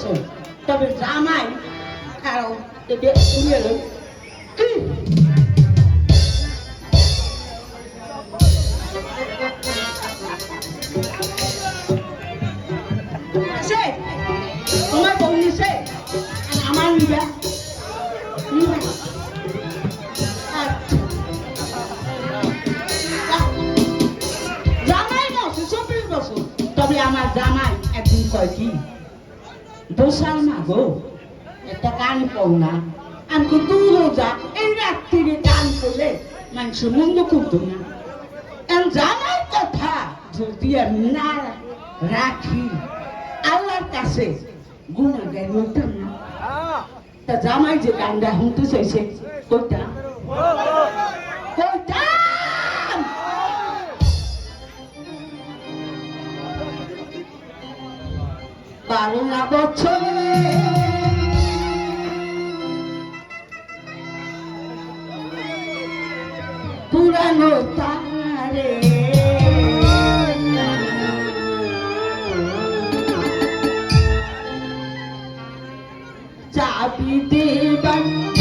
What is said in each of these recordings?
বছর তবে জামাই খারাপ এদের উড়িয়ে লই কি? আছে তোমার বউ নিছে আমার নিবা জামাই তবে আমার জামাই একদিন কয় কি? দোষাল মা গো, একটা কান পাও না। আমি তো দূরও যা এই রাত্রিরে কান করলে মানুষ মন্দ করতো না। জামাই কথা যদি আমি না রাখি, আল্লাহর কাছে গুণা গাই হইতাম না। তা জামাই যে গানটা শুনতে চাইছে কইটা না বছরে পুরানো তারে চাবি দেবার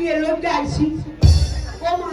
আমি কি এর লোক আইছি ও মা